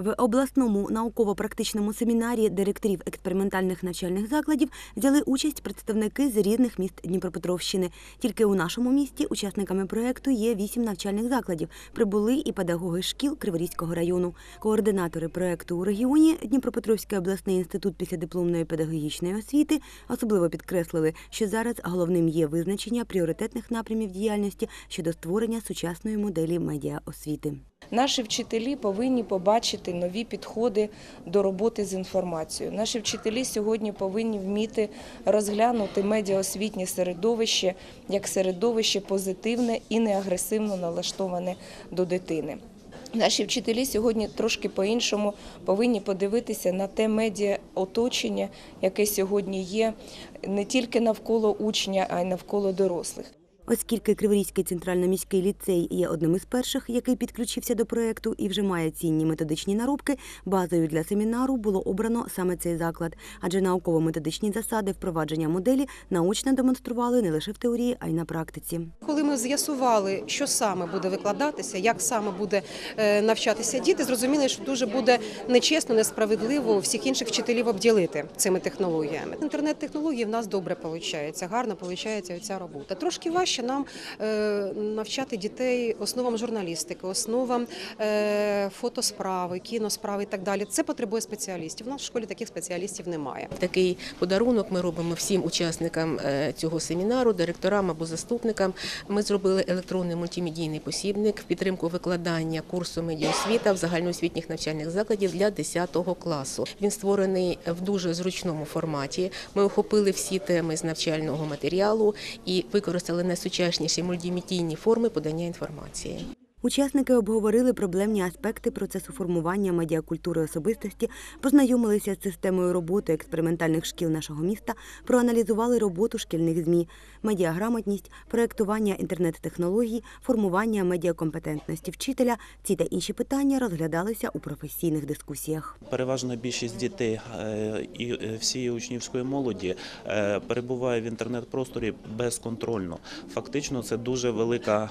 В обласному науково-практичному семінарі директорів експериментальних навчальних закладів взяли участь представники з різних міст Дніпропетровщини. Тільки у нашому місті учасниками проекту є вісім навчальних закладів. Прибули і педагоги шкіл Криворізького району. Координатори проекту у регіоні Дніпропетровський обласний інститут післядипломної педагогічної освіти особливо підкреслили, що зараз головним є визначення пріоритетних напрямів діяльності щодо створення сучасної моделі медіаосвіти. Наші вчителі повинні побачити нові підходи до роботи з інформацією. Наші вчителі сьогодні повинні вміти розглянути медіаосвітнє середовище як середовище позитивне і не агресивно налаштоване до дитини. Наші вчителі сьогодні трошки по-іншому повинні подивитися на те медіа оточення, яке сьогодні є не тільки навколо учня, а й навколо дорослих. Оскільки Криворізький центрально-міський ліцей є одним із перших, який підключився до проекту і вже має цінні методичні наробки, базою для семінару було обрано саме цей заклад, адже науково-методичні засади впровадження моделі научно демонстрували не лише в теорії, а й на практиці. Коли ми з'ясували, що саме буде викладатися, як саме буде е, навчатися діти, зрозуміли, що дуже буде нечесно, несправедливо всіх інших вчителів обділити цими технологіями. Інтернет-технології в нас добре виходить, гарно виходить ця робота. Трошки важче нам е, навчати дітей основам журналістики, основам е, фотосправи, кіносправи і так далі. Це потребує спеціалістів. У нас в школі таких спеціалістів немає. Такий подарунок ми робимо всім учасникам е, цього семінару, директорам або заступникам. Ми зробили електронний мультимедійний посібник в підтримку викладання курсу медіаосвіта в загальноосвітніх навчальних закладів для 10 класу. Він створений в дуже зручному форматі. Ми охопили всі теми з навчального матеріалу і використали найсучасніші мультимедійні форми подання інформації. Учасники обговорили проблемні аспекти процесу формування медіакультури особистості, познайомилися з системою роботи експериментальних шкіл нашого міста, проаналізували роботу шкільних змі, медіаграмотність, проєктування інтернет-технологій, формування медіакомпетентності вчителя. Ці та інші питання розглядалися у професійних дискусіях. Переважна більшість дітей е, і е, всієї учнівської молоді е, перебуває в інтернет-просторі безконтрольно. Фактично, це дуже велика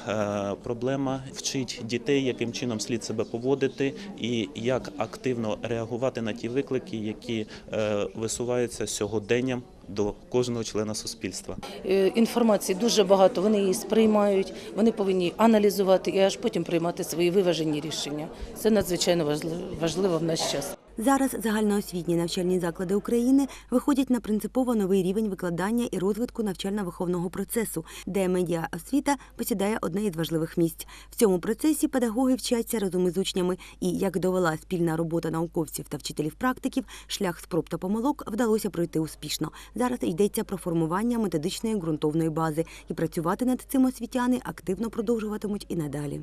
проблема. Вчить дітей, яким чином слід себе поводити, і як активно реагувати на ті виклики, які е, висуваються сьогоденням до кожного члена суспільства. Е, інформації дуже багато. Вони її сприймають, вони повинні аналізувати і аж потім приймати свої виважені рішення. Це надзвичайно важливо- важливо в наш час. Зараз загальноосвітні навчальні заклади України виходять на принципово новий рівень викладання і розвитку навчально-виховного процесу, де медіаосвіта посідає одне із важливих місць. В цьому процесі педагоги вчаться разом із учнями, і як довела спільна робота науковців та вчителів-практиків, шлях спроб та помилок вдалося пройти успішно. Зараз йдеться про формування методичної ґрунтовної бази, і працювати над цим освітяни активно продовжуватимуть і надалі.